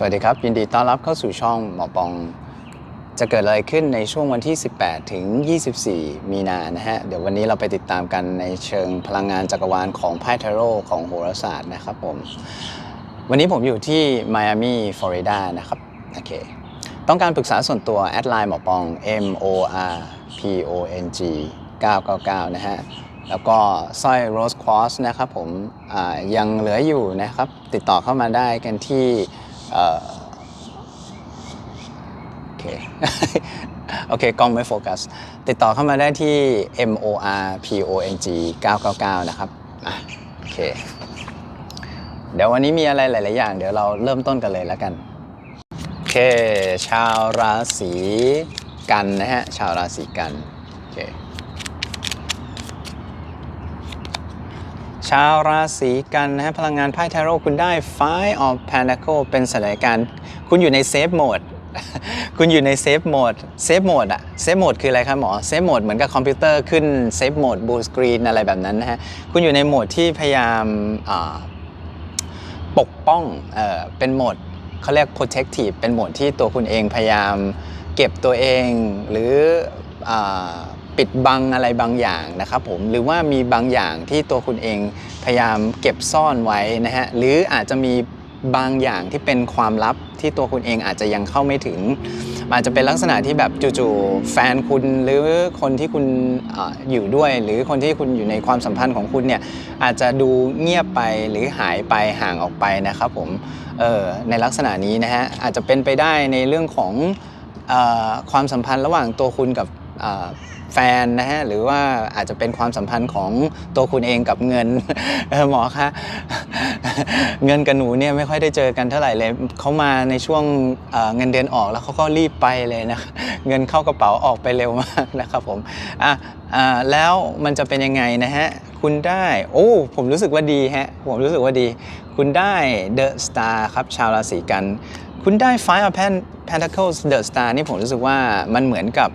สวัสดีครับ ยินดีต้อนรับเข้าสู่ช่องหมอปอง จะเกิดอะไรขึ้นในช่วงวันที่ 18 ถึง 24 มีนานะฮะ เดี๋ยววันนี้เราไปติดตามกันในเชิงพลังงานจักรวาลของไพ่ทาโร่ของโหราศาสตร์นะครับผม วันนี้ผมอยู่ที่ไมอามีฟลอริดานะครับ โอเค ต้องการปรึกษาส่วนตัว แอดไลน์หมอปอง M O R P O N G 999 นะฮะแล้วก็สร้อยโรสควอสนะครับผมยังเหลืออยู่นะครับ ติดต่อเข้ามาได้กันที่ เอ่อโอเค โอเค กล้องไม่โฟกัส ติดต่อเข้ามาได้ที่ M O R P O N G 999 นะครับอะโอเค เดี๋ยววันนี้มีอะไรหลาย ๆ อย่าง เดี๋ยวเราเริ่มต้นกันเลยแล้วกัน โอเค ชาวราศีกันนะฮะ ชาวราศีกัน โอเค ชาวราศีกันนะฮะพลังงานไพ่ทาโร่คุณได้ Five of Pentacle เป็นสถานการณ์คุณอยู่ในเซฟโหมดคุณอยู่ในเซฟโหมดเซฟโหมดอะเซฟโหมดคืออะไรครับหมอเซฟโหมดเหมือนกับคอมพิวเตอร์ขึ้นเซฟโหมดบูสกรีนอะไรแบบนั้นนะฮะ คุณอยู่ในโหมดที่พยายามปกป้องเออเป็นโหมดเขาเรียก protective เป็นโหมดที่ตัวคุณเองพยายามเก็บตัวเองหรืออ ปิดบังอะไรบางอย่างนะครับผมหรือว่ามีบางอย่างที่ตัวคุณเองพยายามเก็บซ่อนไว้นะฮะหรืออาจจะมีบางอย่างที่เป็นความลับที่ตัวคุณเองอาจจะยังเข้าไม่ถึง อาจจะเป็นลักษณะที่แบบจู่ๆแฟนคุณหรือคนที่คุณออยู่ด้วย หรือคนที่คุณอยู่ในความสัมพันธ์ของคุณเนี่ยอาจจะดูเงียบไปหรือหายไปห่างออกไปนะครับผมเออในลักษณะนี้นะฮะอาจจะเป็นไปได้ในเรื่องของออความสัมพันธ์ระหว่างตัวคุณกับ แฟนนะฮะหรือว่าอาจจะเป็นความสัมพันธ์ของตัวคุณเองกับเงินหมอคะเงินกับหนูเนี่ยไม่ค่อยได้เจอกันเท่าไหร่เลยเขามาในช่วงเงินเดือนออกแล้วเขาก็รีบไปเลยนะเงินเข้ากระเป๋าออกไปเร็วมากนะครับผมอะแล้วมันจะเป็นยังไงนะฮะคุณได้โอ้ผมรู้สึกว่าดีฮะผมรู้สึกว่าดี คุณได้ The Star ครับชาวราศีกัน คุณได้ Five of Pen- Pentacles The Star นี่ผมรู้สึกว่ามันเหมือนกับ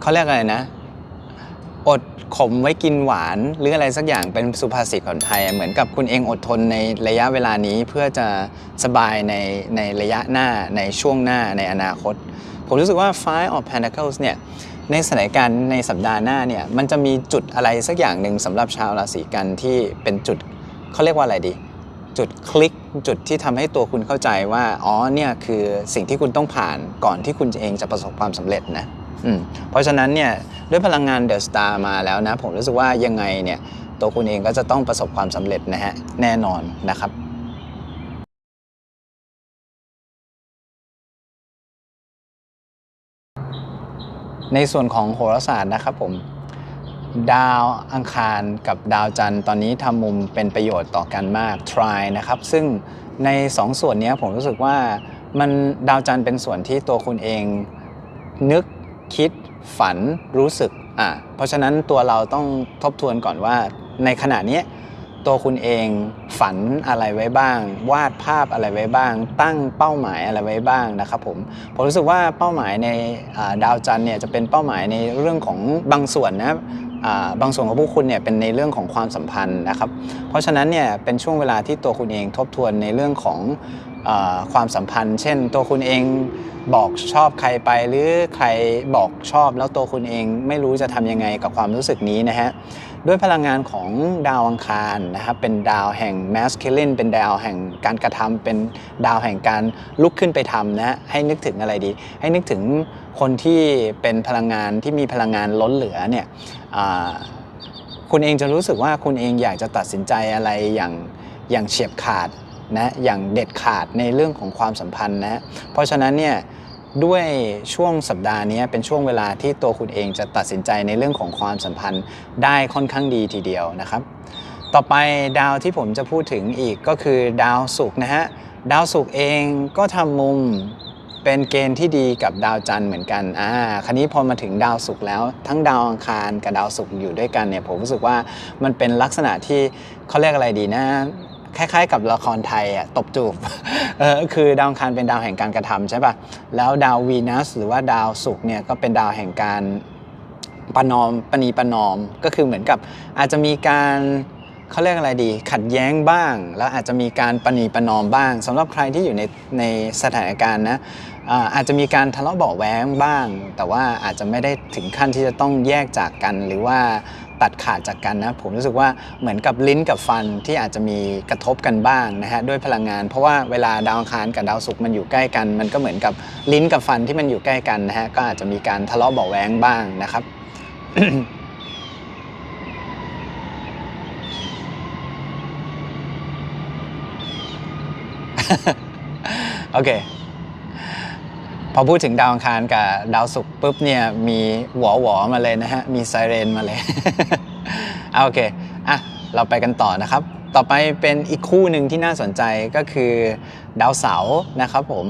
เขาเรียกอะไรนะ อดขมไว้กินหวานหรืออะไรสักอย่างเป็นสุภาษิตของไทย เหมือนกับคุณเองอดทนในระยะเวลานี้เพื่อจะสบายในในระยะหน้าในช่วงหน้าในอนาคต ผมรู้สึกว่า Five of Pentacles เนี่ยในสถานการณ์ในสัปดาห์หน้าเนี่ยมันจะมีจุดอะไรสักอย่างหนึ่งสำหรับชาวราศีกันที่เป็นจุดเขาเรียกว่าอะไรดี จุดคลิกจุดที่ทำให้ตัวคุณเข้าใจว่า อ๋อเนี่ยคือสิ่งที่คุณต้องผ่านก่อนที่คุณเองจะประสบความสำเร็จนะ เพราะฉะนั้นเนี่ยด้วยพลังงานเดอะสตาร์มาแล้วนะ ผมรู้สึกว่ายังไงเนี่ยตัวคุณเองก็จะต้องประสบความสำเร็จนะฮะแน่นอนนะครับในส่วนของโหราศาสตร์นะครับผมดาวอังคารกับดาวจันทร์ตอนนี้ทำมุมเป็นประโยชน์ต่อกันมาก try นะครับ ซึ่งในสองส่วนนี้ผมรู้สึกว่ามันดาวจันทร์เป็นส่วนที่ตัวคุณเองนึก คิด ฝันรู้สึกอะเพราะฉะนั้นตัวเราต้องทบทวนก่อนว่า ในขณะนี้ตัวคุณเองฝันอะไรไว้บ้าง วาดภาพอะไรไว้บ้าง ตั้งเป้าหมายอะไรไว้บ้างนะครับผมผมรู้สึกว่าเป้าหมายในดาวจันเนี่ยจะเป็นเป้าหมายในเรื่องของบางส่วนนะอ่าบ บางส่วนของพวกคุณเนี่ยเป็นในเรื่องของความสัมพันธ์นะครับ เพราะฉะนั้นเนี่ยเป็นช่วงเวลาที่ตัวคุณเองทบทวนในเรื่องของอความสัมพันธ์ เช่น ตัวคุณเองบอกชอบใครไปหรือใครบอกชอบแล้วตัวคุณเองไม่รู้จะทำยังไงกับความรู้สึกนี้นะฮะด้วยพลังงานของดาวอังคารนะครับเป็นดาวแห่ง masculine เป็นดาวแห่งการกระทำเป็นดาวแห่งการลุกขึ้นไปทำนะฮะให้นึกถึงอะไรดี ให้นึกถึง คนที่เป็นพลังงานที่มีพลังงานล้นเหลือเนี่ยคุณเองจะรู้สึกว่าคุณเองอยากจะตัดสินใจอะไรอย่างอย่างเฉียบขาดนะอย่างเด็ดขาดในเรื่องของความสัมพันธ์นะเพราะฉะนั้นเนี่ยด้วยช่วงสัปดาห์นี้เป็นช่วงเวลาที่ตัวคุณเองจะตัดสินใจในเรื่องของความสัมพันธ์ได้ค่อนข้างดีทีเดียวนะครับ ต่อไปดาวที่ผมจะพูดถึงอีกก็คือดาวศุกร์นะฮะดาวศุกร์เองก็ทำมุม เป็นเกณฑ์ที่ดีกับดาวจันทร์เหมือนกันอ่าคราวนี้พอมาถึงดาวศุกร์แล้ว ทั้งดาวอังคารกับดาวศุกร์อยู่ด้วยกันเนี่ยผมรู้สึกว่ามันเป็นลักษณะที่เขาเรียกอะไรดีนะคล้ายๆกับละครไทยอะตบจูบเออคือดาวอังคารเป็นดาวแห่งการกระทำใช่ป่ะแล้วดาววีนัสหรือว่าดาวศุกร์เนี่ยก็เป็นดาวแห่งการประนอมปณีประนอมก็คือเหมือนกับอาจจะมีการเขาเรียกอะไรดี ขัดแย้งบ้าง แล้วอาจจะมีการประนีประนอมบ้างสำหรับใครที่อยู่ในในสถานการณ์นะ อาจจะมีการทะเลาะเบาแว้งบ้าง แต่ว่าอาจจะไม่ได้ถึงขั้นที่จะต้องแยกจากกัน หรือว่าตัดขาดจากกันนะผมรู้สึกว่าเหมือนกับลิ้นกับฟันที่อาจจะมีกระทบกันบ้างนะฮะด้วยพลังงาน เพราะว่าเวลาดาวอังคารกับดาวศุกร์มันอยู่ใกล้กัน มันก็เหมือนกับลิ้นกับฟันที่มันอยู่ใกล้กันนะฮะก็อาจจะมีการทะเลาะเบาแว้งบ้างนะครับโอเค พอพูดถึงดาวอังคารกับดาวศุกร์ปุ๊บเนี่ยมีหัวหวอมาเลยนะฮะ มีไซเรนมาเลยอะโอเค อะ เราไปกันต่อนะครับ ต่อไปเป็นอีกคู่หนึ่งที่น่าสนใจก็คือดาวเสาร์นะครับผม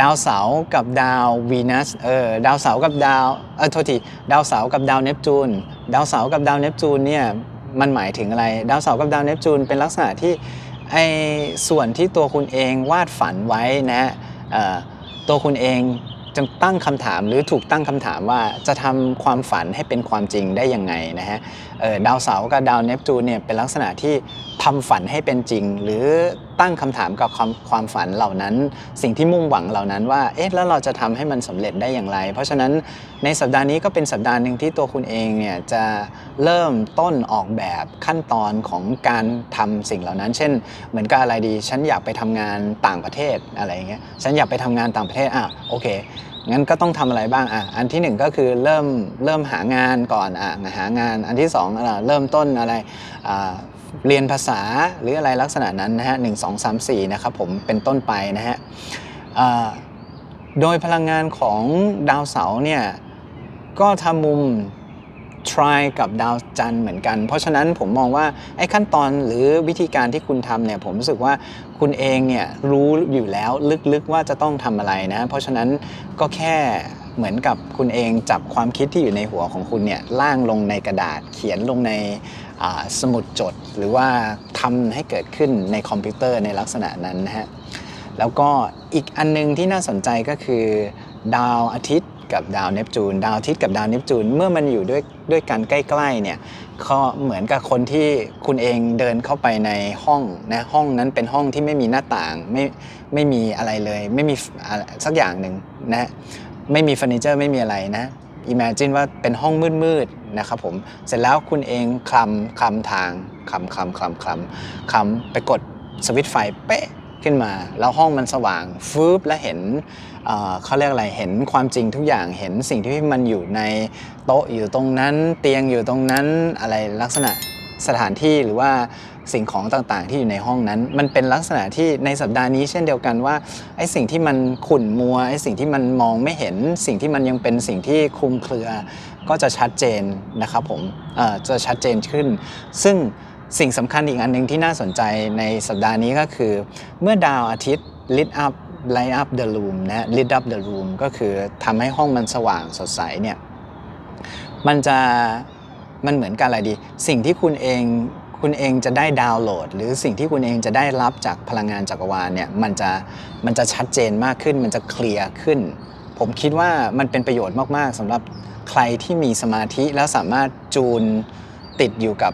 ดาวเสาร์กับดาววีนัส เออ ดาวเสาร์กับดาว เออ โทษที ดาวเสาร์กับดาวเนปจูน ดาวเสาร์กับดาวเนปจูนเนี่ยมันหมายถึงอะไร ดาวเสาร์กับดาวเนปจูนเป็นลักษณะที่ไอส่วนที่ตัวคุณเองวาดฝันไว้นะฮะเออ ตัวคุณเองจะตั้งคำถามหรือถูกตั้งคำถามว่าจะทำความฝันให้เป็นความจริงได้ยังไงนะฮะดาวเสาร์กับดาวเนปจูนเนี่ยเป็นลักษณะที่ทำฝันให้เป็นจริง หรือตั้งคำถามกับความความฝันเหล่านั้น สิ่งที่มุ่งหวังเหล่านั้นว่าเอ๊ะแล้วเราจะทำให้มันสำเร็จได้อย่างไร เพราะฉะนั้นในสัปดาห์นี้ก็เป็นสัปดาห์หนึ่งที่ตัวคุณเองเนี่ยจะเริ่มต้นออกแบบขั้นตอนของการทำสิ่งเหล่านั้น เช่น เหมือนกับอะไรดี ฉันอยากไปทำงานต่างประเทศอะไรอย่างเงี้ยฉันอยากไปทำงานต่างประเทศอะโอเคงั้นก็ต้องทำอะไรบ้างอะอันที่หนึ่งก็คือเริ่มเริ่มหางานก่อนอะหางานอันที่สองอะเริ่มต้นอะไรอ่า เรียนภาษาหรืออะไรลักษณะนั้นนะฮะหนึ่งสองสามสี่นะครับผมเป็นต้นไปนะฮะโดยพลังงานของดาวเสาร์เนี่ย ก็ทำมุม try กับดาวจันเหมือนกัน เพราะฉะนั้นผมมองว่า ไอ้ขั้นตอนหรือวิธีการที่คุณทำเนี่ย ผมรู้สึกว่าคุณเองเนี่ย รู้อยู่แล้วลึกๆว่าจะต้องทำอะไรนะ เพราะฉะนั้นก็แค่ เหมือนกับคุณเองจับความคิดที่อยู่ในหัวของคุณเนี่ยล่างลงในกระดาษเขียนลงในสมุดจด หรือว่าทำให้เกิดขึ้นในคอมพิวเตอร์ในลักษณะนั้นนะฮะแล้วก็อีกอันนึงที่น่าสนใจก็คือดาวอาทิตย์กับดาวเนปจูน ดาวอาทิตย์กับดาวเนปจูน เมื่อมันอยู่ด้วยด้วยกันใกล้ๆเนี่ยก็เหมือนกับคนที่คุณเองเดินเข้าไปในห้องนะห้องนั้นเป็นห้องที่ไม่มีหน้าต่างไม่ไม่มีอะไรเลย ไม่มีสักอย่างหนึ่งนะ ไม่มีเฟอร์นิเจอร์ไม่มีอะไรนะ Imagine ว่าเป็นห้องมืดๆนะครับผมเสร็จแล้วคุณเองคลำคลำทางคลำคลำคลำคลำคลำไปกดสวิตช์ไฟเป๊ะขึ้นมา แล้วห้องมันสว่างฟืบและเห็นเอ่อเขาเรียกอะไรเห็นความจริงทุกอย่างเห็นสิ่งที่มันอยู่ในโต๊ะอยู่ตรงนั้น เตียงอยู่ตรงนั้นอะไรลักษณะสถานที่หรือว่า สิ่งของต่างๆ ที่อยู่ในห้องนั้น มันเป็นลักษณะที่ในสัปดาห์นี้เช่นเดียวกันว่าไอ้สิ่งที่มันขุ่นมัวไอ้สิ่งที่มันมองไม่เห็น สิ่งที่มันยังเป็นสิ่งที่คลุมเครือ ก็จะชัดเจนนะครับผมจะชัดเจนขึ้น ซึ่งสิ่งสำคัญอีกอันหนึ่งที่น่าสนใจในสัปดาห์นี้ก็คือ เมื่อดาวอาทิตย์ lit up light up the room นะ lit up the room ก็คือทำให้ห้องมันสว่างสดใสเนี่ยมันจะมันเหมือนกันอะไรดี สิ่งที่คุณเอง คุณเองจะได้ดาวน์โหลด หรือสิ่งที่คุณเองจะได้รับจากพลังงานจักรวาลเนี่ยมันจะมันจะชัดเจนมากขึ้น มันจะเคลียร์ขึ้น ผมคิดว่ามันเป็นประโยชน์มากๆสำหรับใครที่มีสมาธิแล้วสามารถจูนติดอยู่กับ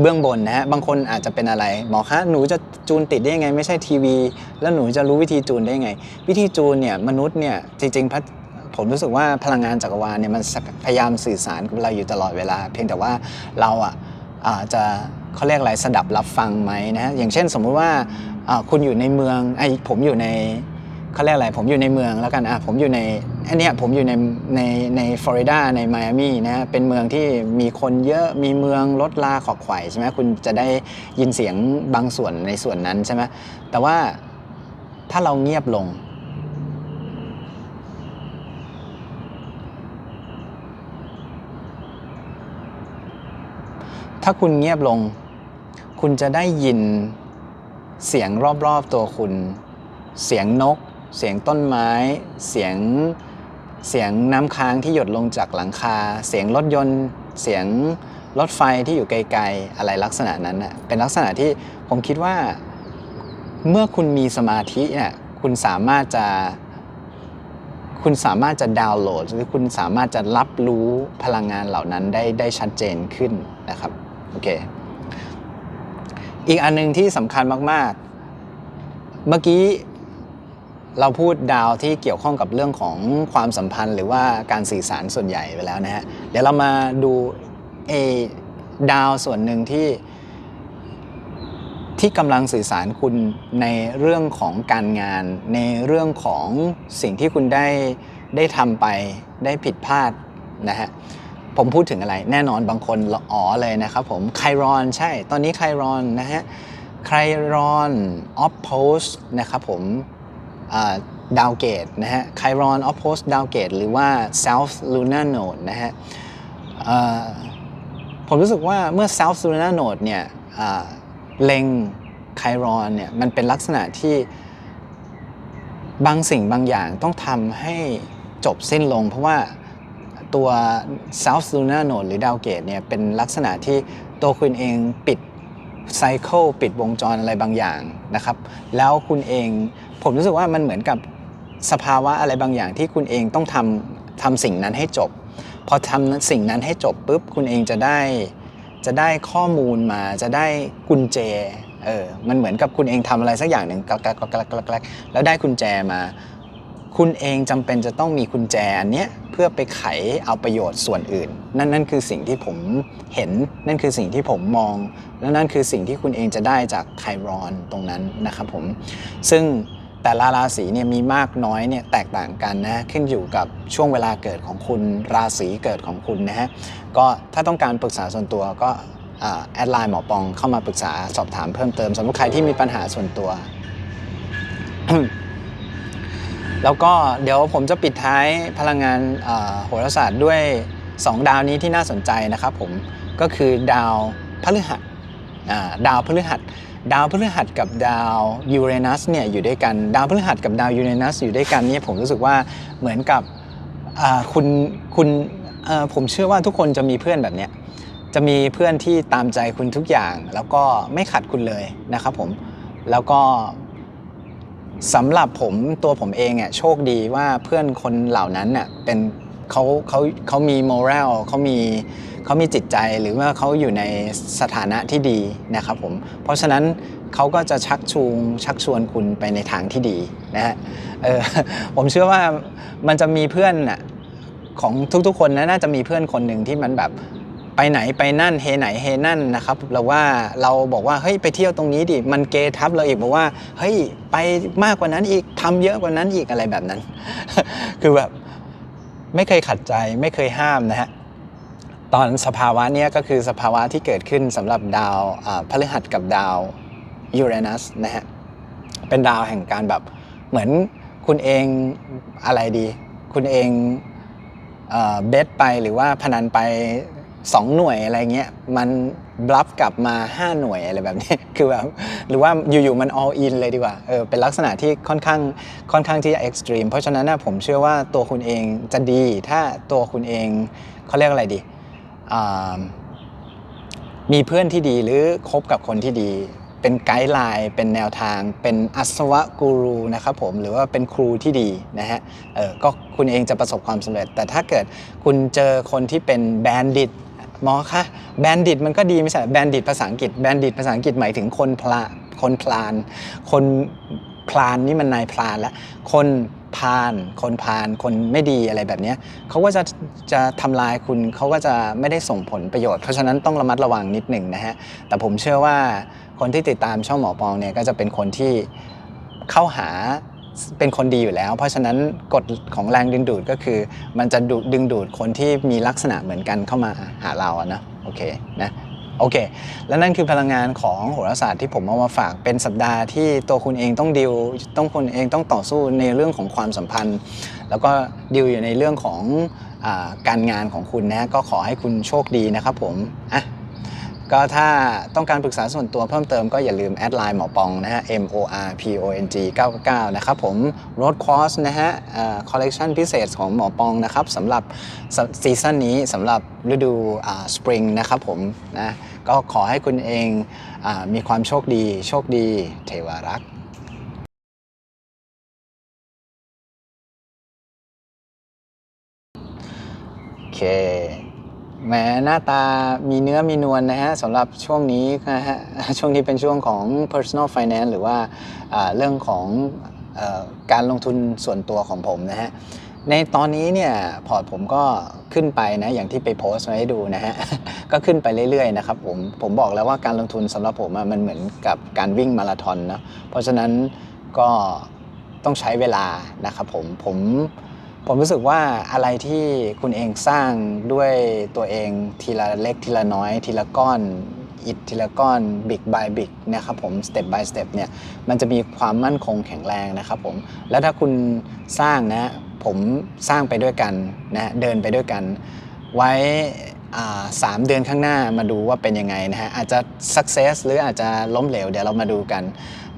เบื้องบนนะฮะบางคนอาจจะเป็นอะไรหมอคะหนูจะจูนติดได้ยังไง ไม่ใช่ทีวี แล้วหนูจะรู้วิธีจูนได้ยังไง วิธีจูนเนี่ยมนุษย์เนี่ยจริงๆพระผมรู้สึกว่าพลังงานจักรวาลเนี่ยมันพยายามสื่อสารกับเราอยู่ตลอดเวลา เพียงแต่ว่าเราอะ จจะเขาเรียกอะไรสดับรับฟังไหมนะอย่างเช่นสมมุติว่าคุณอยู่ในเมืองไอผมอยู่ในเขาเรียกอะไรผมอยู่ในเมืองแล้วกันอะผมอยู่ในอันนี้ผมอยู่ในในในฟลอริดาในไมอามีนะเป็นเมืองที่มีคนเยอะมีเมืองรถลาขอกไขว่ใช่ไหมคุณจะได้ยินเสียงบางส่วนในส่วนนั้นใช่ไหมแต่ว่าถ้าเราเงียบลง ถ้าคุณเงียบลง คุณจะได้ยินเสียงรอบๆตัวคุณ เสียงนก เสียงต้นไม้ เสียงเสียงน้ำค้างที่หยดลงจากหลังคา เสียงรถยนต์ เสียงรถไฟที่อยู่ไกลๆ อะไรลักษณะนั้นน่ะเป็นลักษณะที่ผมคิดว่า เมื่อคุณมีสมาธิเนี่ยคุณสามารถจะคุณสามารถจะดาวน์โหลด หรือคุณสามารถจะรับรู้พลังงานเหล่านั้นได้ได้ชัดเจนขึ้นนะครับ โอเค อีกอันหนึงที่สำคัญมาก ๆ เมื่อกี้เราพูดดาวที่เกี่ยวข้องกับเรื่องของความสัมพันธ์ หรือว่าการสื่อสารส่วนใหญ่ไปแล้วนะฮะ เดี๋ยวเรามาดูเอดาวส่วนหนึ่งที่ ที่กำลังสื่อสารคุณในเรื่องของการงาน ในเรื่องของสิ่งที่คุณได้ได้ทำไปได้ผิดพลาดนะฮะ ผมพูดถึงอะไร แน่นอนบางคนอ๋อเลยนะครับผมไครอนใช่ ตอนนี้ไครอนนะฮะไครอนออฟโพสนะครับผมดาวเกตนะฮะไครอนออฟโพสดาวเกตหรือว่า South Lunar Node นะฮะผมรู้สึกว่าเมื่อ South Lunar Node เนี่ยเล็งไครอนเนี่ยมันเป็นลักษณะที่บางสิ่งบางอย่างต้องทำให้จบสิ้นลงเพราะว่า ตัว South Lunar Node หรือดาวเกตเนี่ยเป็นลักษณะที่ตัวคุณเองปิดไซเคิลปิดวงจรอะไรบางอย่างนะครับ แล้วคุณเองผมรู้สึกว่ามันเหมือนกับสภาวะอะไรบางอย่างที่คุณเองต้องทำทำสิ่งนั้นให้จบ พอทำสิ่งนั้นให้จบปุ๊บคุณเองจะได้จะได้ข้อมูลมาจะได้กุญแจเออมันเหมือนกับคุณเองทำอะไรสักอย่างหนึ่งกลักกลักกลักกลักแล้วได้กุญแจมา คุณเองจำเป็นจะต้องมีกุญแจอันเนี้ยเพื่อไปไขเอาประโยชน์ส่วนอื่น นั่นนั่นคือสิ่งที่ผมเห็น นั่นคือสิ่งที่ผมมอง และนั่นคือสิ่งที่คุณเองจะได้จากไครอนตรงนั้นนะครับผม ซึ่งแต่ละราศีเนี่ยมีมากน้อยเนี่ยแตกต่างกันนะขึ้นอยู่กับช่วงเวลาเกิดของคุณราศีเกิดของคุณนะฮะก็ถ้าต้องการปรึกษาส่วนตัวก็แอดไลน์หมอปองเข้ามาปรึกษาสอบถามเพิ่มเติมสำหรับใครที่มีปัญหาส่วนตัว แล้วก็เดี๋ยวผมจะปิดท้ายพลังงานโหราศาสตร์ด้วย 2 ดาวนี้ที่น่าสนใจนะครับผมก็คือดาวพฤหัสดาวพฤหัส ดาวพฤหัสกับดาวยูเรนัสเนี่ยอยู่ด้วยกันดาวพฤหัสกับดาวยูเรนัสอยู่ด้วยกันเนี่ยผมรู้สึกว่าเหมือนกับคุณคุณผมเชื่อว่าทุกคนจะมีเพื่อนแบบเนี้ยจะมีเพื่อนที่ตามใจคุณทุกอย่าง แล้วก็ไม่ขัดคุณเลยนะครับผมแล้วก็ สำหรับผมตัวผมเองอะโชคดีว่าเพื่อนคนเหล่านั้นน่ะเป็นเขาเขาเขามีมอรัลเขามีเขามีจิตใจหรือว่าเขาอยู่ในสถานะที่ดีนะครับผมเพราะฉะนั้นเขาก็จะชักชูงชักชวนคุณไปในทางที่ดีนะฮะเออผมเชื่อว่ามันจะมีเพื่อนน่ะของทุกๆคนนะน่าจะมีเพื่อนคนหนึ่งที่มันแบบ ไปไหนไปนั่นเฮไหนเฮนั่นนะครับเราว่าเราบอกว่าเฮ้ยไปเที่ยวตรงนี้ดิมันเกทับเราอีกบอกว่าเฮ้ยไปมากกว่านั้นอีกทำเยอะกว่านั้นอีกอะไรแบบนั้น คือแบบไม่เคยขัดใจไม่เคยห้ามนะฮะตอนสภาวะเนี้ยก็คือสภาวะที่เกิดขึ้นสำหรับดาวพฤหัสกับดาวยูเรนัสนะฮะเป็นดาวแห่งการแบบเหมือนคุณเองอะไรดี คุณเองเบสไปหรือว่าพนันไป 2 หน่วยอะไรเงี้ยมันบลัฟกลับมา 5 หน่วยอะไรแบบนี้ คือแบบหรือว่าอยู่ๆมัน all in เลยดีกว่าเออเป็นลักษณะที่ค่อนข้างค่อนข้างที่จะ extreme เพราะฉะนั้นนะผมเชื่อว่าตัวคุณเองจะดี ถ้าตัวคุณเองเขาเรียกอะไรดีมีเพื่อนที่ดีหรือคบกับคนที่ดี เป็นไกด์ไลน์เป็นแนวทาง เป็นอัศวะกูรูนะครับผมหรือว่าเป็นครูที่ดีนะฮะเออก็คุณเองจะประสบความสำเร็จ แต่ถ้าเกิดคุณเจอคนที่เป็นแบนดิต หมอคะแบนดิตมันก็ดีไม่ใช่แบนดิตภาษาอังกฤษแบนดิตภาษาอังกฤษหมายถึงคนพลาคนพลาน คนพลานนี่มันนายพลานล้วคนพาลคนพาลคนไม่ดีอะไรแบบนี้เขาก็จะจะทำลายคุณเขาก็จะไม่ได้ส่งผลประโยชน์ เพราะฉะนั้นต้องระมัดระวังนิดหนึ่งนะฮะ แต่ผมเชื่อว่าคนที่ติดตามช่องหมอปองเนี่ยก็จะเป็นคนที่เข้าหา เป็นคนดีอยู่แล้ว เพราะฉะนั้นกฎของแรงดึงดูดก็คือ มันจะดดึงดูดคนที่มีลักษณะเหมือนกันเข้ามาหาเราอะนะโอเคนะโอเค และนั่นคือพลังงานของโหราศาสตร์ที่ผมเอามาฝากเป็นสัปดาห์ที่ตัวคุณเองต้องดิวต้องคุณเองต้องต่อสู้ในเรื่องของความสัมพันธ์ แล้วก็ดิวอยู่ในเรื่องของอการงานของคุณนะก็ขอให้คุณโชคดีนะครับผมอะ ก็ถ้าต้องการปรึกษาส่วนตัวเพิ่มเติมก็อย่าลืมแอดไลน์หมอปองนะฮะ M O R P O N G 99 นะครับผมรถคอร์สนะฮะคอลเลกชันพิเศษของหมอปองนะครับสำหรับซีซั่นนี้สำหรับฤดูสปริงนะครับผมนะก็ขอให้คุณเองอามีความโชคดี โชคดีเทวารักษ์โอเค แหมหน้าตามีเนื้อมีนวลนะฮะสำหรับช่วงนี้นะฮะช่วงนี้เป็นช่วงของ personal finance หรือว่าเรื่องของอการลงทุนส่วนตัวของผมนะฮะในตอนนี้เนี่ยพอร์ตผมก็ขึ้นไปนะอย่างที่ไปโพสต์ไว้ให้ดูนะฮะก็ขึ้นไปเรื่อยๆนะครับผมผมบอกแล้วว่าการลงทุนสำหรับผมมันเหมือนกับการวิ่งมาราธอนนะเพราะฉะนั้นก็ต้องใช้เวลานะครับผมผม ผมรู้สึกว่าอะไรที่คุณเองสร้างด้วยตัวเองทีละเล็กทีละน้อย ทีละก้อนอิฐทีละก้อน big by big นะครับผม step by step เนี่ยมันจะมีความมั่นคงแข็งแรงนะครับผมแล้วถ้าคุณสร้างนะผมสร้างไปด้วยกันนะเดินไปด้วยกัน ไว้สามเดือนข้างหน้ามาดูว่าเป็นยังไงนะฮะอาจจะ success หรืออาจจะล้มเหลวเดี๋ยวเรามาดูกัน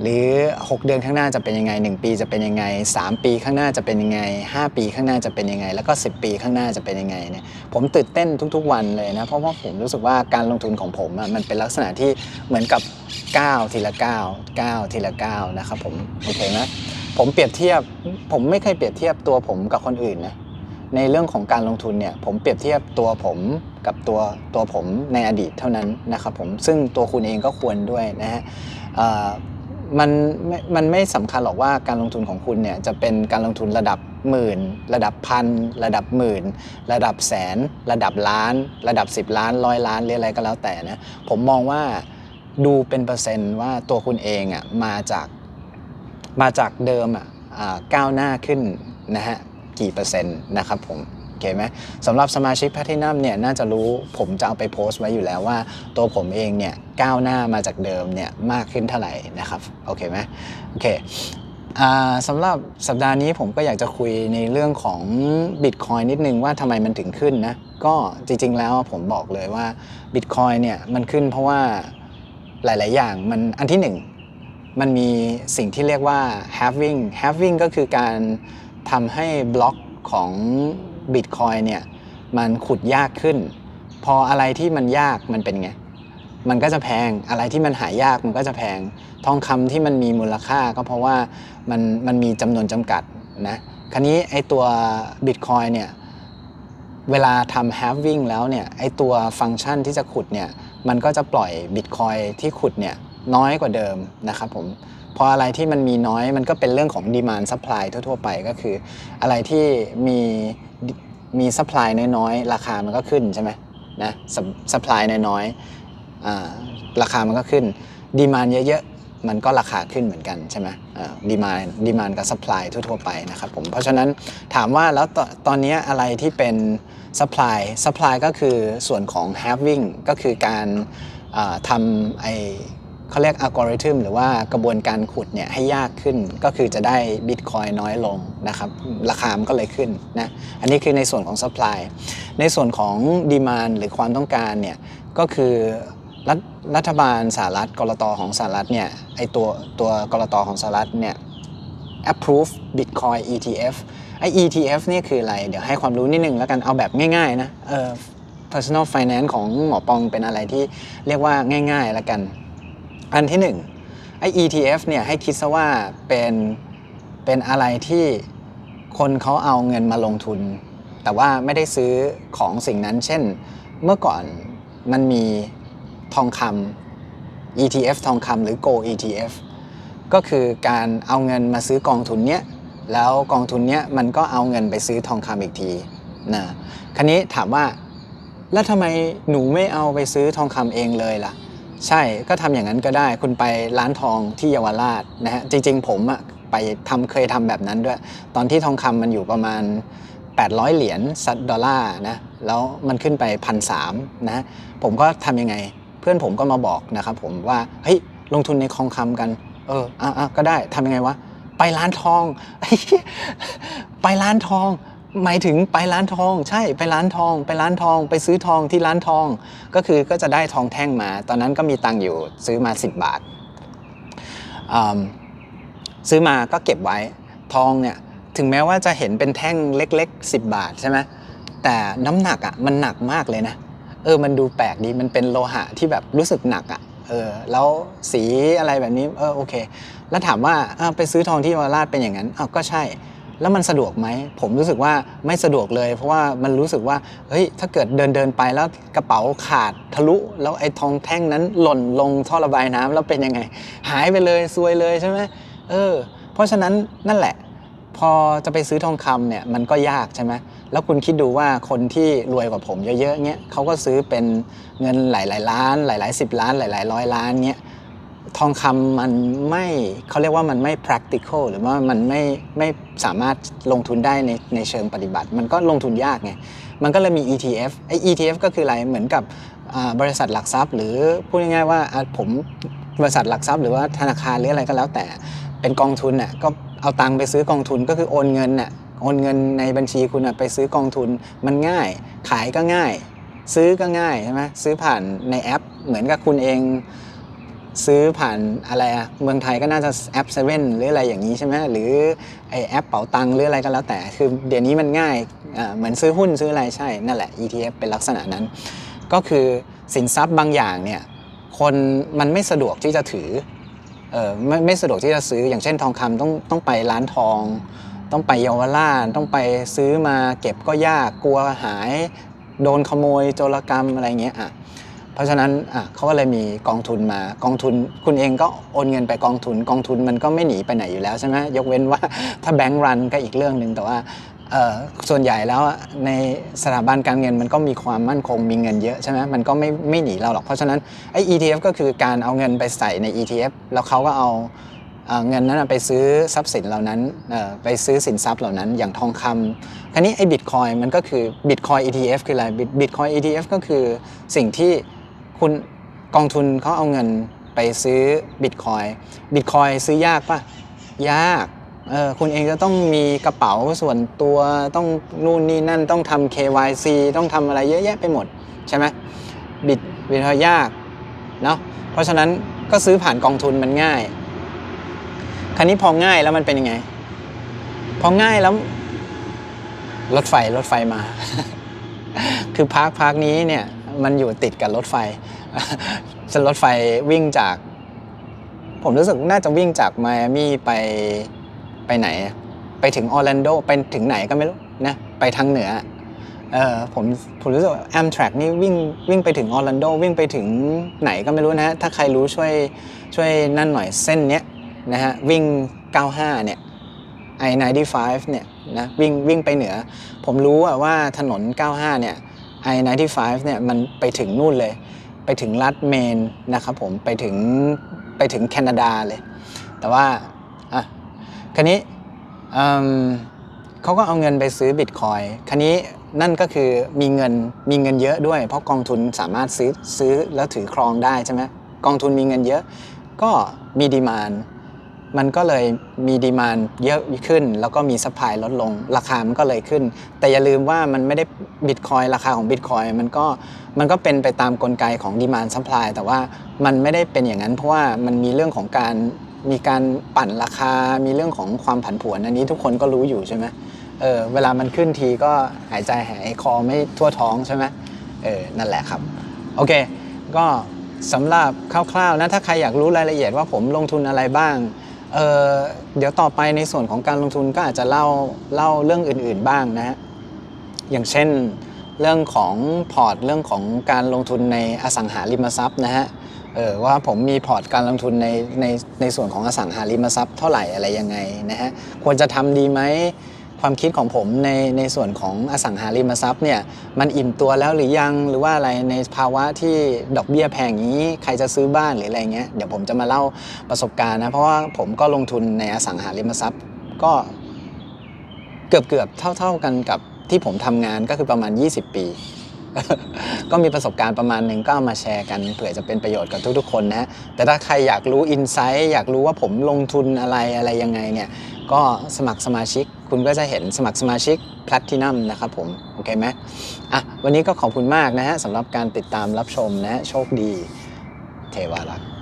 หรือ 6 เดือนข้างหน้าจะเป็นยังไง 1 ปีจะเป็นยังไง 3 ปีข้างหน้าจะเป็นยังไง 5 ปีข้างหน้าจะเป็นยังไง แล้วก็ 10 ปีข้างหน้าจะเป็นยังไงเนี่ยผมตื่นเต้นทุก ๆ วันเลยนะเพราะว่าผมรู้สึกว่าการลงทุนของผมมันเป็นลักษณะที่เหมือนกับก้าทีละก้าวก้าทีละก้านะครับผมโอเคไหมผมเปรียบเทียบผมไม่เคยเปรียบเทียบตัวผมกับคนอื่นนะในเรื่องของการลงทุนเนี่ยผมเปรียบเทียบตัวผมกับตัวตัวผมในอดีตเท่านั้นนะครับผมซึ่งตัวคุณเองก็ควรด้วยนะฮะ มันไม่มันไม่สำคัญหรอกว่าการลงทุนของคุณเนี่ยจะเป็นการลงทุนระดับหมื่น ระดับพัน ระดับหมื่น ระดับแสน ระดับล้าน ระดับ 10 ล้านร้อยล้านหรืออะไรก็แล้วแต่นะผมมองว่าดูเป็นเปอร์เซ็นต์ว่าตัวคุณเองอะมาจากมาจากเดิมอะก้าวหน้าขึ้นนะฮะกี่เปอร์เซ็นต์นะครับผม โอเคไหมสำหรับสมาชิกแพทินัมเนี่ยน่าจะรู้ผมจะเอาไปโพสต์ไว้อยู่แล้วว่า ตัวผมเองเนี่ยก้าวหน้ามาจากเดิมเนี่ยมากขึ้นเท่าไหร่นะครับโอเคไหมโอเคสำหรับสัปดาห์นี้ผมก็อยากจะคุยในเรื่องของ Bitcoin นิดนึงว่าทำไมมันถึงขึ้นนะ ก็จริงๆแล้วผมบอกเลยว่า Bitcoin เนี่ยมันขึ้นเพราะว่าหลาย ๆ อย่างมันอันที่หนึ่งมันมีสิ่งที่เรียกว่า halving halving ก็คือการทำให้บล็อกของ Bitcoin เนี่ยมันขุดยากขึ้น พออะไรที่มันยากมันเป็นไง มันก็จะแพงอะไรที่มันหายากมันก็จะแพง ทองคำที่มันมีมูลค่าก็เพราะว่ามันมันมีจำนวนจำกัดนะคราวนี้ไอตัว Bitcoin เนี่ยเวลาทำ halving แล้วเนี่ยไอตัวฟังก์ชันที่จะขุดเนี่ยมันก็จะปล่อย Bitcoin ที่ขุดเนี่ยน้อยกว่าเดิมนะครับผม พออะไรที่มันมีน้อยมันก็เป็นเรื่องของ demand supply ทั่ว ๆ ไปก็คือ อะไรที่มีมี supply น้อยๆ ราคามันก็ขึ้นใช่ไหมนะ Sup- supply น้อยๆราคามันก็ขึ้น demand เยอะๆ มันก็ราคาขึ้นเหมือนกันใช่ไหมอ่า demand demand กับ supply ทั่วๆไปนะครับผมเพราะฉะนั้นถามว่าแล้วตตอนนี้อะไรที่เป็น supply supply ก็คือส่วนของ having ก็คือการทำไอ เขาเรียกอัลกอริทึมหรือว่ากระบวนการขุดเนี่ยให้ยากขึ้นก็คือจะได้บิตคอยน้อยลงนะครับ ราคามันก็เลยขึ้นนะอันนี้คือในส่วนของ supply ในส่วนของ demand หรือความต้องการเนี่ยก็คือรัฐรัฐบาลสหรัฐกรตของสหรัฐเนี่ยไอตัวตัวกรตของสหรัฐเนี่ย approve Bitcoin ETF ไอ ETF นี่คืออะไร เดี๋ยวให้ความรู้นิดนึงแล้วกันเอาแบบง่ายๆนะเออ personal finance ของหมอปองเป็นอะไรที่เรียกว่าง่ายๆแล้วกัน อันที่หนึ่งไอ ETF เนี่ยให้คิดซะว่าเป็นเป็นอะไรที่คนเขาเอาเงินมาลงทุน แต่ว่าไม่ได้ซื้อของสิ่งนั้น เช่น เมื่อก่อนมันมีทองคำ ETF ทองคำหรือ Gold ETF ก็คือการเอาเงินมาซื้อกองทุนเนี้ยแล้วกองทุนเนี้ยมันก็เอาเงินไปซื้อทองคำอีกทีนะคันนี้ถามว่าแล้วทำไมหนูไม่เอาไปซื้อทองคำเองเลยล่ะ ใช่ก็ทำอย่างนั้นก็ได้ คุณไปร้านทองที่เยาวราชนะฮะจริง ๆ ผมอะไปทำเคยทำแบบนั้นด้วย ตอนที่ทองคำมันอยู่ประมาณ 800 เหรียญซัดดอลลาร์นะแล้วมันขึ้นไปพันสามนะผมก็ทำยังไง เพื่อนผมก็มาบอกนะครับผมว่าเฮ้ยลงทุนในทองคำกัน เอออะอะก็ได้ทำยังไงวะไปร้านทองไปร้านทอง หมายถึงไปร้านทองใช่ไปร้านทอง ไปร้านทอง ไปซื้อทองที่ร้านทอง ก็คือก็จะได้ทองแท่งมา ตอนนั้นก็มีตังค์อยู่ซื้อมา 10 บาท ซื้อมาก็เก็บไว้ทองเนี่ยถึงแม้ว่าจะเห็นเป็นแท่งเล็ก ๆ 10 บาทใช่ไหมแต่น้ำหนักอะ่ะมันหนักมากเลยนะเออมันดูแปลกดีมันเป็นโลหะที่แบบรู้สึกหนักอะ่ะเออแล้วสีอะไรแบบนี้เออโอเค แล้วถามว่าเออไปซื้อทองที่เยาวราชเป็นอย่างนั้นอ้าวก็ใช่ แล้วมันสะดวกไหม ผมรู้สึกว่าไม่สะดวกเลย เพราะว่ามันรู้สึกว่าเฮ้ยถ้าเกิดเดินเดินไปแล้วกระเป๋าขาดทะลุ แล้วไอ้ทองแท่งนั้นหล่นลงท่อระบายน้ำแล้วเป็นยังไง หายไปเลยซวยเลยใช่ไหมเออ เพราะฉะนั้นนั่นแหละ พอจะไปซื้อทองคำเนี่ยมันก็ยากใช่ไหมแล้วคุณคิดดูว่าคนที่รวยกว่าผมเยอะๆเงี้ยเขาก็ซื้อเป็นเงินหลายๆล้าน หลายๆสิบล้านหลายๆร้อยล้านเงี้ย ทองคำมันไม่เขาเรียกว่ามันไม่ practical หรือว่ามันไม่ไม่สามารถลงทุนได้ในในเชิงปฏิบัติ มันก็ลงทุนยากไง มันก็เลยมี ETF ไอ้ ETF ก็คืออะไรเหมือนกับบริษัทหลักทรัพย์ หรือพูดง่ายๆว่าผมบริษัทหลักทรัพย์หรือว่าธนาคารหรืออะไรก็แล้วแต่เป็นกองทุนน่ะก็เอาตังค์ไปซื้อกองทุนก็คือโอนเงินน่ะโอนเงินในบัญชีคุณน่ะไปซื้อกองทุนมันง่าย ขายก็ง่าย ซื้อก็ง่ายใช่ไหมซื้อผ่านในแอป เหมือนกับคุณเอง ซื้อผ่านอะไรอะเมืองไทยก็น่าจะแอปเซเว่นหรืออะไรอย่างนี้ใช่ไหมหรือไอแอปเป๋าตังหรืออะไรก็แล้วแต่ คือเดี๋ยวนี้มันง่ายเหมือนซื้อหุ้นซื้ออะไรใช่ นั่นแหละ ETF เป็นลักษณะนั้น ก็คือสินทรัพย์บางอย่างเนี่ยคนมันไม่สะดวกที่จะถือเออไม่ไม่สะดวกที่จะซื้ออย่างเช่นทองคำต้องต้องไปร้านทอง ต้องไปเยาวราชต้องไปซื้อมาเก็บก็ยากกลัวหาย โดนขโมยโจรกรรมอะไรเงี้ยอะ เพราะฉะนั้นเขาก็เลยมีกองทุนมากองทุน คุณเองก็โอนเงินไปกองทุน กองทุนมันก็ไม่หนีไปไหนอยู่แล้วใช่ไหมยกเว้นว่าถ้าแบงก์รันก็อีกเรื่องหนึ่งแต่ว่าส่วนใหญ่แล้วในสถาบันการเงินมันก็มีความมั่นคงมีเงินเยอะใช่ไหมมันก็ไม่ไม่หนีเราหรอกเพราะฉะนั้นไอ้ ETF ก็คือการเอาเงินไปใส่ใน ETF แล้วเขาก็เอาเงินนั้นไปซื้อทรัพย์สินเหล่านั้นไปซื้อสินทรัพย์เหล่านั้นอย่างทองคำคราวนี้ไอ้บิตคอยมันก็คือบิตคอย ETF คืออะไรบิตคอย ETF ก็คือสิ่งที่ คุณกองทุนเขาเอาเงินไปซื้อบิตคอยบิตคอยซื้อยากปะยากเออคุณเองจะต้องมีกระเป๋าส่วนตัวต้องนู่นนี่นั่นต้องทำ KYC ต้องทำอะไรเยอะแยะไปหมด ใช่ไหมบิตบิตคอยยากเนาะเพราะฉะนั้นก็ซื้อผ่านกองทุนมันง่าย คราวนี้พอง่ายแล้วมันเป็นยังไง พอง่ายแล้ว รถไฟรถไฟมา คือพาร์คพาร์คนี้เนี่ย มันอยู่ติดกับรถไฟรถไฟวิ่งจาก ผมรู้สึกน่าจะวิ่งจากไมอามี่ไปไปไหน ไปถึงออร์แลนโดไปถึงไหนก็ไม่รู้นะไปทางเหนือเออผมผมรู้สึกว่า Amtrak นี่วิ่งวิ่งไปถึงออร์แลนโดวิ่งไปถึงไหนก็ไม่รู้นะถ้าใครรู้ช่วยช่วยนั่นหน่อยเส้นเนี้ยนะฮะวิ่ง 95 เนี่ย I-95 เนี่ยนะวิ่งวิ่งไปเหนือ ผมรู้ว่าถนน 95 เนี่ย I-95 เนี่ยมันไปถึงนู่นเลย ไปถึงรัฐเมนนะครับผมไปถึงไปถึงแคนาดาเลย แต่ว่าอะคันนี้เขาก็เอาเงินไปซื้อบิตคอยคันนี้นั่นก็คือมีเงินมีเงินเยอะด้วย เพราะกองทุนสามารถซื้อซื้อแล้วถือครองได้ใช่ไหมกองทุนมีเงินเยอะ ก็มีดีมาน มันก็เลยมีดีมานเยอะขึ้น แล้วก็มีสปายลดลง ราคามันก็เลยขึ้น แต่อย่าลืมว่ามันไม่ได้บิตคอยราคาของบิตคอยมันก็มันก็เป็นไปตามกลไกของดีมานซัพพายแต่ว่ามันไม่ได้เป็นอย่างนั้น เพราะว่ามันมีเรื่องของการมีการปั่นราคา มีเรื่องของความผันผวนอันนี้ทุกคนก็รู้อยู่ใช่ไหมเออเวลามันขึ้นทีก็หายใจหายคอไม่ทั่วท้องใช่ไหมเออนั่นแหละครับ โอเค ก็สำหรับคร่าวๆนะถ้าใครอยากรู้รายละเอียดว่าผมลงทุนอะไรบ้าง เเดี๋ยวต่อไปในส่วนของการลงทุนก็อาจจะเล่าเล่าเรื่องอื่นๆบ้างนะฮะอย่างเช่นเรื่องของพอร์ตเรื่องของการลงทุนในอสังหาริมทรัพย์นะฮะเออว่าผมมีพอร์ตการลงทุนในในในส่วนของอสังหาริมทรัพย์เท่าไหร่อะไรยังไงนะฮะควรจะทำดีไหม ความคิดของผมในในส่วนของอสังหาริมทรัพย์เนี่ยมันอิ่มตัวแล้วหรือยังหรือว่าอะไรในภาวะที่ดอกเบี้ยแพงอย่างนี้ใครจะซื้อบ้านหรืออะไรเงี้ยเดี๋ยวผมจะมาเล่าประสบการณ์นะเพราะว่าผมก็ลงทุนในอสังหาริมทรัพย์ ก็เกือบเกือบเท่าเท่าๆกันกับที่ผมทำงานก็คือประมาณ 20 ปี ก็มีประสบการณ์ประมาณหนึ่งก็ามาแชร์กันเผื่อจะเป็นประโยชน์กับทุกๆ คนนะแต่ถ้าใครอยากรู้อินไซต์อยากรู้ว่าผมลงทุนอะไรอะไรยังไงเนี่ยก็สมัครสมาชิก คุณก็จะเห็นสมัครสมาชิก Platinum นะครับผม โอเคไหมอะ วันนี้ก็ขอบคุณมากนะฮะสำหรับการติดตามรับชมนะฮะ โชคดี เทวารักษ์